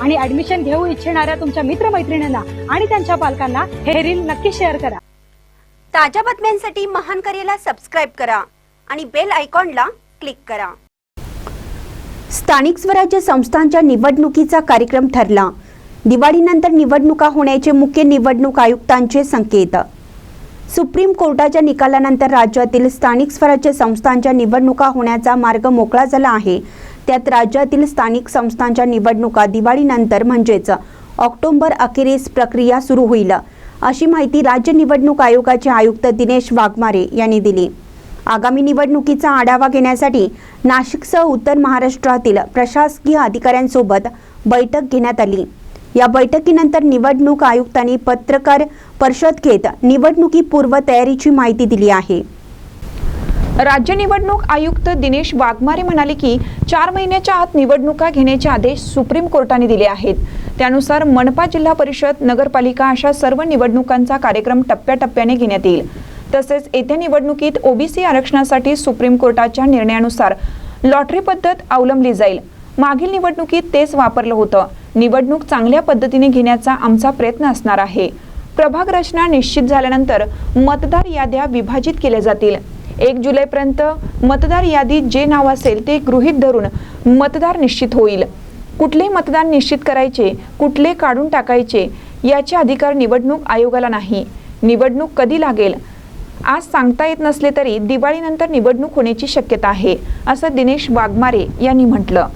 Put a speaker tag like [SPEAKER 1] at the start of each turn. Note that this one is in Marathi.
[SPEAKER 1] आणि ऍडमिशन घेऊ इच्छिणाऱ्या तुमच्या मित्रमैत्रिणींना आणि त्यांच्या पालकांना हे रील नक्की शेअर करा.
[SPEAKER 2] ताज्या बातम्यांसाठी महान करेला सबस्क्राईब करा आणि बेल आयकॉनला क्लिक करा. स्थानिक स्वराज्य संस्थांच्या निवडणुकीचा कार्यक्रम ठरला. दिवाळीनंतर निवडणुका होण्याचे मुख्य निवडणूक आयुक्तांचे संकेत. सुप्रीम कोर्टाच्या निकालानंतर राज्यातील स्थानिक स्वराज्य संस्थांच्या निवडणुका होण्याचा मार्ग मोकळा झाला आहे. त्यात राज्यातील स्थानिक संस्थांच्या निवडणुका दिवाळीनंतर म्हणजेच ऑक्टोबर अखेरीस प्रक्रिया सुरू होईल. अशी माहिती राज्य निवडणूक आयोगाचे आयुक्त दिनेश वाघमारे यांनी दिली. आगामी निवडणुकीचा आढावा घेण्यासाठी नाशिकसह उत्तर महाराष्ट्रातील प्रशासकीय अधिकाऱ्यांसोबत बैठक घेण्यात आली. या बैठकीनंतर निवडणूक आयुक्तांनी पत्रकार परिषद घेत निवडणुकीपूर्व तयारीची माहिती दिली आहे.
[SPEAKER 3] राज्य निवडणूक आयुक्त दिनेश वाघमारे म्हणाले की चार महिन्याच्या आत निवडणुका घेण्याचे आदेश सुप्रीम कोर्टाने दिले आहेत. त्यानुसार मनपा जिल्हा परिषद नगरपालिका अशा सर्व निवडणुकांचा कार्यक्रम टप्प्याटप्प्याने घेण्यात येईल. तसेच येत्या निवडणुकीत ओबीसी आरक्षणासाठी सुप्रीम कोर्टाच्या निर्णयानुसार लॉटरी पद्धत अवलंबली जाईल. मागील निवडणुकीत तेच वापरलं होतं. निवडणूक चांगल्या पद्धतीने घेण्याचा आमचा प्रयत्न असणार आहे. प्रभाग रचना निश्चित झाल्यानंतर मतदार याद्या विभाजित केल्या जातील. एक जुलैपर्यंत मतदार यादीत जे नाव असेल ते गृहीत धरून मतदार निश्चित होईल. कुठले मतदान निश्चित करायचे कुठले काढून टाकायचे याचे अधिकार निवडणूक आयोगाला नाही. निवडणूक कधी लागेल? आज सांगता येत नसले तरी दिवाळीनंतर निवडणूक होण्याची शक्यता आहे असं दिनेश वाघमारे यांनी म्हटलं.